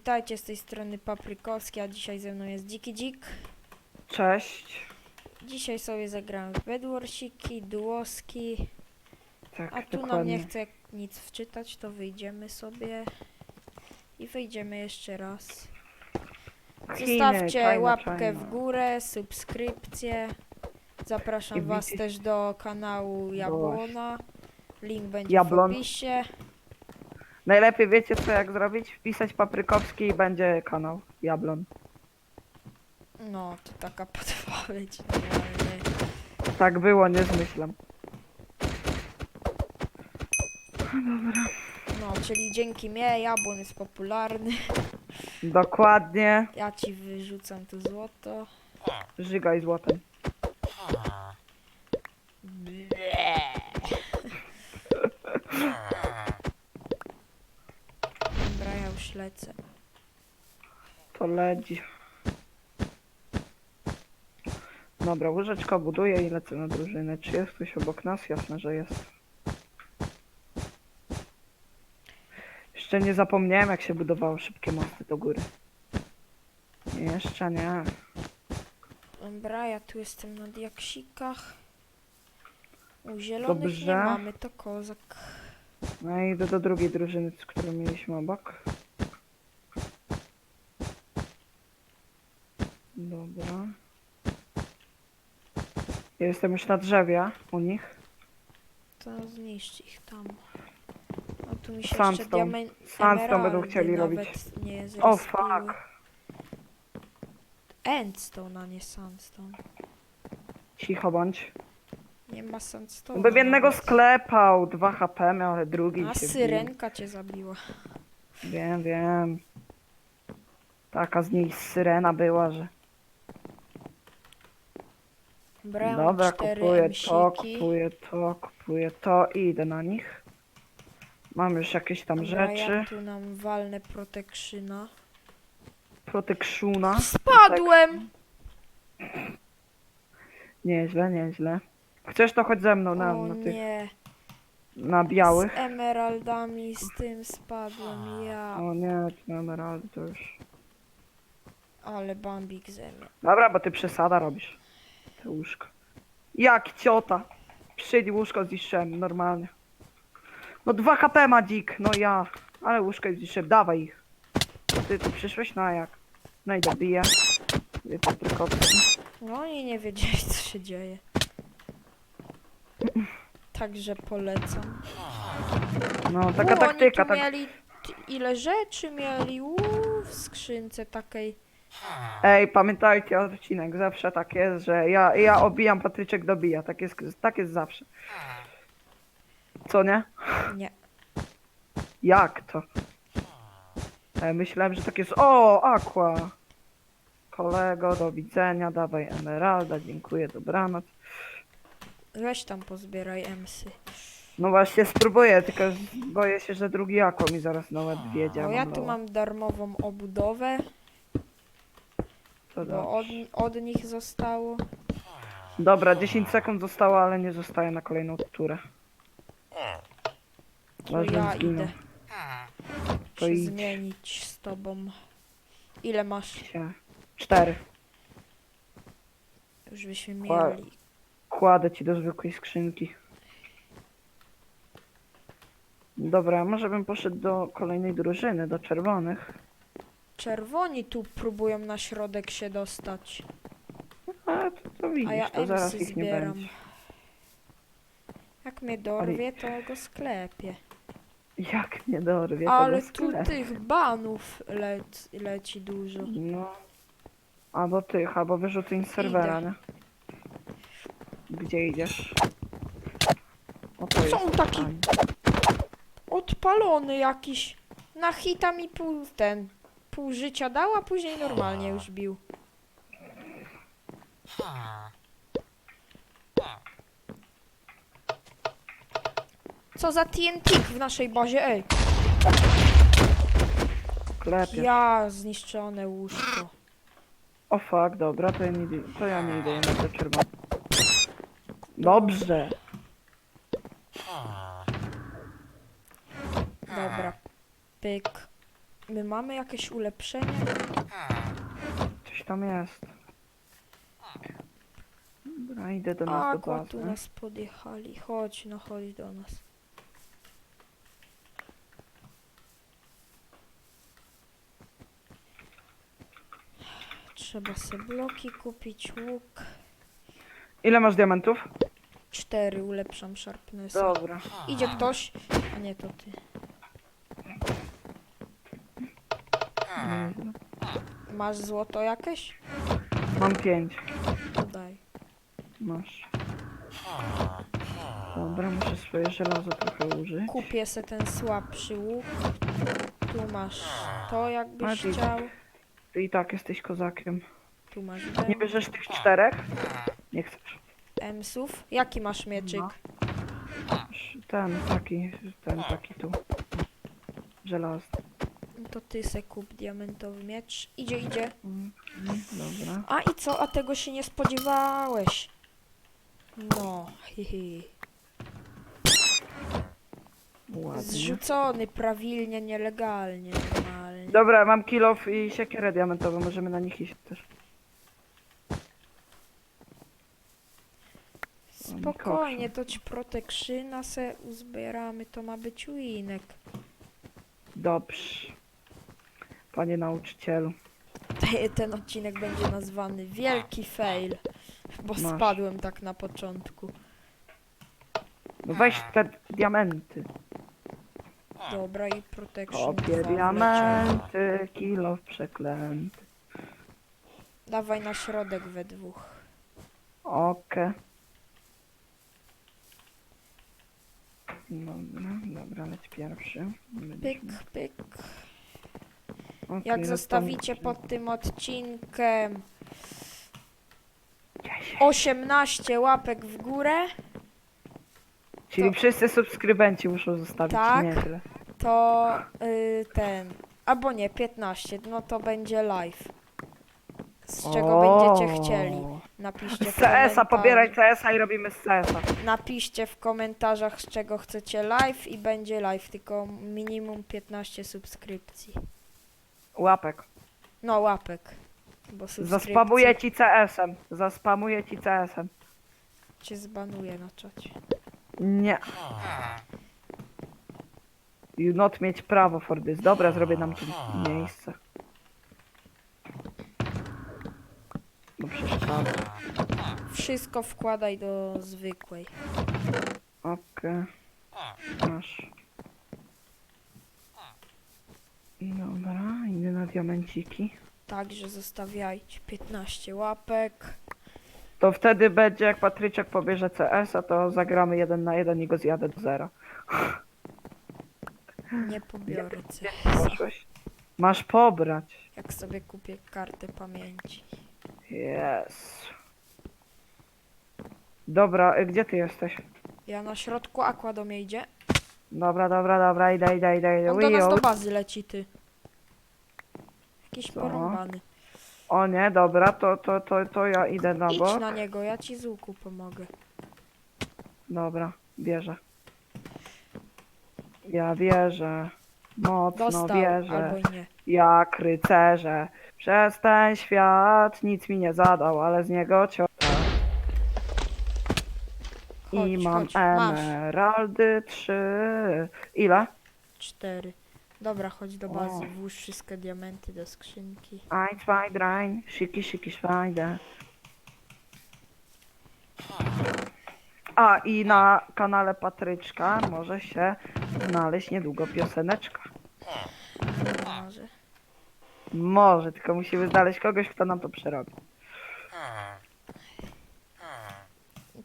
Witajcie z tej strony Paprykowski, a dzisiaj ze mną jest Dziki Dzik. Cześć. Dzisiaj sobie zagramy w Bedwarsiki, Duoski, Tak, a tu nam nie chce nic wczytać, to wyjdziemy sobie i wyjdziemy jeszcze raz. Zostawcie łapkę China. w górę, subskrypcję. Zapraszam I was widzisz- też do kanału Jabłona. Link będzie Jablon. w opisie. Najlepiej wiecie co jak zrobić? Wpisać Paprykowski i będzie kanał Jablon. No, to taka podpowiedź. normalnie. Tak było, nie zmyślam. No, czyli dzięki mnie Jabłon jest popularny. Dokładnie. Ja ci wyrzucam tu złoto. Żygaj złotem. Dobra, ja już lecę. To leci. Dobra, łyżeczka buduje i lecę na drużynę. Czy jest ktoś obok nas? Jasne, że jest. Jeszcze nie zapomniałem jak się budowało szybkie mosty do góry. Nie, Jeszcze nie. Dobra, ja tu jestem na diaksikach. U zielonych nie Dobrze. mamy, to kozak. No i idę do drugiej drużyny, z którą mieliśmy obok. Dobra. Ja jestem już na drzewie u nich. To zniszcz ich tam. A tu mi się Sandstone. jeszcze diamen... Sandstone będą chcieli robić. Nie O zrespiły. fuck. Endstone, a nie sandstone. Cicho bądź. Nie ma sandstone. By w jednego nawet. sklepał, 2 HP miał, ale drugi A się wbił. syrenka cię zabiła. Wiem, wiem. Taka z niej syrena była, że... Dobra, Dobra, cztery kupuję to, msiki. kupuję to, kupuję to i idę na nich. Mam już jakieś tam Dobra, rzeczy. ja tu nam walnę protekszyna. Protekshuna. Spadłem! Nieźle, nieźle. Chcesz to chodź ze mną na, o na tych, nie, na białych. z emeraldami, z tym spadłem ja. O nie, na emeraldy to już. Ale bambik ze mnie. Dobra, bo ty przesada robisz. Łóżko. Jak ciota. Przyjdź łóżko zniszczyłem, normalnie. No 2 HP ma dzik, no ja. Ale łóżko zniszczyłem, dawaj ich. Ty tu przyszłeś? No a jak? No i dobiję. Wie Paprykowski. No oni nie wiedzieli co się dzieje. Także polecam. No taka U, taktyka, oni tu tak. mieli t- ile rzeczy mieli Uuu, w skrzynce takiej. Ej, pamiętajcie odcinek, zawsze tak jest, że ja, ja obijam, Patryczek dobija. Tak jest, tak jest zawsze. Co nie? Nie. Jak to? Ej, myślałem, że tak jest. O, Aqua! Kolego, do widzenia, dawaj Emeralda, dziękuję, dobranoc. Weź tam pozbieraj emsy. No właśnie spróbuję, tylko boję się, że drugi Aqua mi zaraz na łeb wiedzie. O, a ja tu mam darmową obudowę, To bo od, od nich zostało. Dobra, 10 sekund zostało, ale nie zostaje na kolejną turę. To Ważne ja zginął. idę To się idź. zmienić z tobą. Ile masz? Cztery. Już byśmy mieli. Kładę ci do zwykłej skrzynki. Dobra, może bym poszedł do kolejnej drużyny, do czerwonych. Czerwoni tu próbują na środek się dostać. A to, to widzisz, A ja to zaraz ich nie zbieram. będzie. Jak mnie dorwie, to go sklepię. Jak nie dorwie Ale tu tych banów lec, leci dużo. No. Albo tych, albo wyrzucę im z serwera, Idę. nie? Gdzie idziesz? O to Są taki-. Odpalony jakiś. Na hita mi pół ten. Pół życia dał, a później normalnie już bił. Co za TNT w naszej bazie, ej. Klepie. Ja zniszczone łóżko. O fuck, dobra, to ja nie, idę- to ja nie idę na te czerwone. Dobrze. Dobra. Pyk. My mamy jakieś ulepszenie? Coś tam jest. Dobra, idę do nas do Aqua tu bazy. nas podjechali. Chodź, no chodź do nas. Trzeba sobie bloki kupić, łuk. Ile masz diamentów? Cztery ulepszam sharpness. Dobra. Idzie ktoś, a nie to ty. Nieźle. Masz złoto jakieś? Mam pięć. To daj. Masz. Dobra, muszę swoje żelazo trochę użyć. Kupię se ten słabszy łuk. Tu masz to jakbyś Maciej. chciał. Ty i tak jesteś kozakiem. Tu masz Nie bierzesz tych czterech? Nie chcesz. Emsów. Jaki masz mieczyk? No. Masz Ten, taki, ten, taki tu. Żelazny. To ty se kup diamentowy miecz. Idzie, idzie. Mm, Dobra. A i co? A tego się nie spodziewałeś. No, hihi. Ładnie. Zrzucony prawilnie, nielegalnie, normalnie. Dobra, mam kilof i siekierę diamentową. Możemy na nich iść też. Spokojnie, to ci protekszyna se uzbieramy, to ma być winek. Dobrze. Panie nauczycielu. Te- Ten odcinek będzie nazwany Wielki Fail, bo Masz. spadłem tak na początku. No weź te diamenty. Dobra i protection Kopie dwa wleciało. diamenty, kilof przeklęty. Dawaj na środek we dwóch. Okej. Dobra, dobra, leć pierwszy. Pyk, pyk. Okej, Jak no zostawicie pod tym odcinkiem Dziesięć. 18 łapek w górę, Czyli to- wszyscy subskrybenci muszą zostawić, Tak. nie tyle. to y, ten. Albo nie, 15, no to będzie live. Z czego będziecie chcieli. Napiszcie w CS-a, komentarzu- pobieraj CS-a i robimy z CS-a. Napiszcie w komentarzach z czego chcecie live i będzie live, tylko minimum 15 subskrypcji. Łapek. No łapek. Bo Zaspamuję ci CS-em. Zaspamuję ci CS-em. cię zbanuje na czacie. Nie. You not mieć prawo for this. Dobra, zrobię nam tu miejsce. No przeszkadza. Wszystko wkładaj do zwykłej. Okej. Masz. Dobra, idę na diamenciki. Także zostawiajcie 15 łapek. To wtedy będzie, jak Patryczek pobierze CS-a, to zagramy jeden na jeden i go zjadę do zera. Nie pobiorę. Poszłeś? Masz pobrać. Jak sobie kupię kartę pamięci. Yes. Dobra, y, gdzie ty jesteś? Ja na środku aqua do mnie idzie. Dobra, dobra, dobra, idę, idę, idę, idę. On do nas do bazy leci ty. Jakiś Co? porąbany. O nie, dobra, to, to, to, to ja idę na Idź bok. na niego, ja ci z łuku pomogę. Dobra, bierze. Ja wierzę. Mocno Dostał wierzę. albo nie. Jak rycerze. Przez ten świat nic mi nie zadał, ale z niego ciota. I Chodź, mam chodź, masz. emeraldy trzy. Ile? Cztery. Dobra, chodź do bazy, O. włóż wszystkie diamenty do skrzynki. Ein, zwei, drei. Szyki, szyki, szwajde. A i na kanale Patryczka może się znaleźć niedługo pioseneczka. Może. Może, tylko musimy znaleźć kogoś, kto nam to przerobi.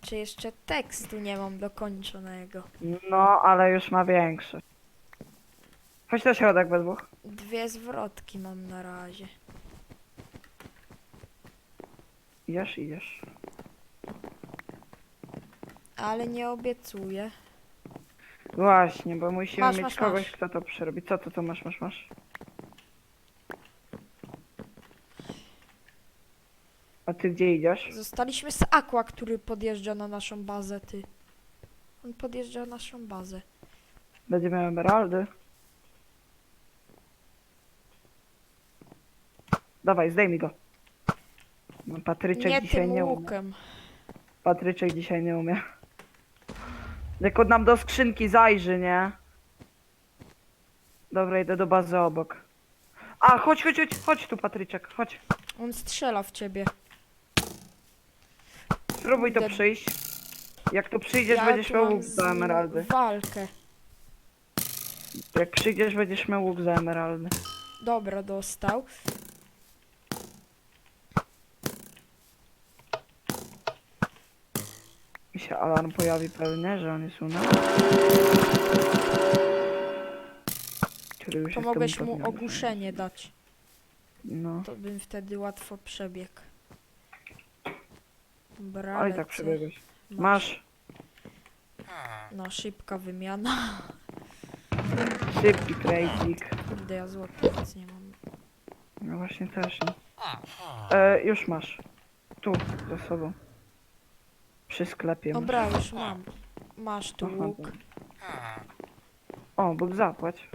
Czy jeszcze tekstu nie mam dokończonego? No, ale już ma większe. Chodź na środek we dwóch. Dwie zwrotki mam na razie. Idziesz, idziesz. Ale nie obiecuję. Właśnie, bo musimy Masz, mieć masz, kogoś, masz. kto to przerobi. Co to, to masz, masz, masz? A ty gdzie idziesz? Zostaliśmy z Aqua, który podjeżdża na naszą bazę, ty. On podjeżdża na naszą bazę. Będzie miał emeraldy. Dawaj, zdejmij go. No, Patryczek Nie dzisiaj tym nie umie. łukiem. Patryczek dzisiaj nie umie. Jak on nam do skrzynki zajrzy, nie? Dobra, idę do bazy obok. A, chodź, chodź, chodź, chodź tu, Patryczek, chodź. On strzela w ciebie. Spróbuj to Kurde. przyjść. Jak tu przyjdziesz, Ja będziesz tu miał mam łuk z za nim emeraldy. Walkę. Jak przyjdziesz, będziesz miał łuk za emeraldy. Dobra, dostał. Się alarm pojawi pewnie, że on jest u nas. Już To jest mogłeś mu podmiotny. ogłuszenie dać. No, To bym wtedy łatwo przebiegł. Dobra, ale i tak lecę. przebiegłeś. Masz. Masz No, szybka wymiana. szybki tradik. Kurde, ja złotych nic nie mam. No właśnie też nie. E, już masz. Tu, za sobą. Przy sklepie masz. Dobra, już mam. Masz tu Aha, łuk. dobra. O, Bóg zapłać.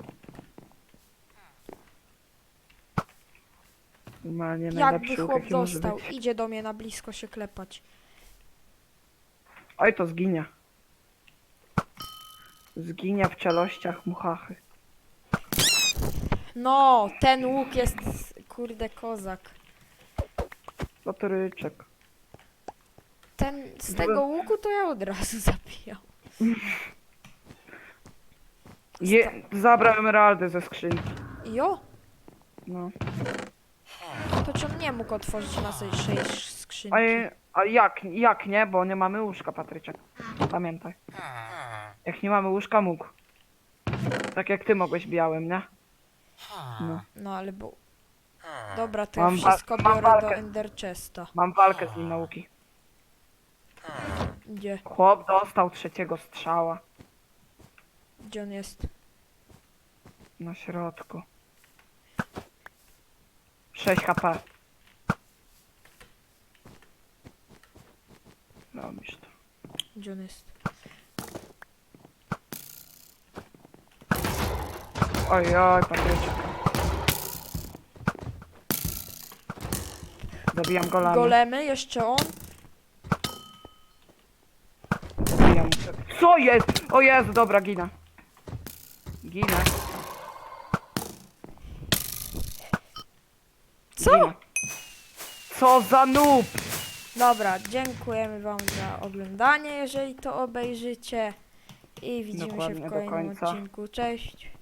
Normalnie Jakby łuk, chłop jaki może dostał, być. idzie do mnie na blisko się klepać. Oj, to zginie. Zginie w czelościach muchachy. No, ten łuk jest, kurde, kozak. Patryczek. Ten, z Dobra. tego łuku to ja od razu zabijam. Je, zabrał emeraldy ze skrzynki. Jo? No. To czym nie mógł otworzyć naszej skrzynki? A, a jak, jak nie? Bo nie mamy łóżka, Patryczek. Pamiętaj. Jak nie mamy łóżka, mógł. Tak jak ty mogłeś białym, nie? No. No ale bo... Dobra, to Mam ja wa- wszystko mam biorę do walkę. Ender Chesta. Mam walkę z nim nauki. Gdzie? Chłop dostał trzeciego strzała Gdzie on jest? na środku. 6 HP. Robisz to. Gdzie on jest? Oj, oj, Patryczek. Zabijam golami. Golemy, jeszcze on? Zabijam. Co jest? O Jezu, dobra, ginę. Ginę. Co? Ginę. Co za noob! Dobra, dziękujemy wam za oglądanie, jeżeli to obejrzycie. I widzimy Dokładnie, się do w kolejnym końca. odcinku. Cześć!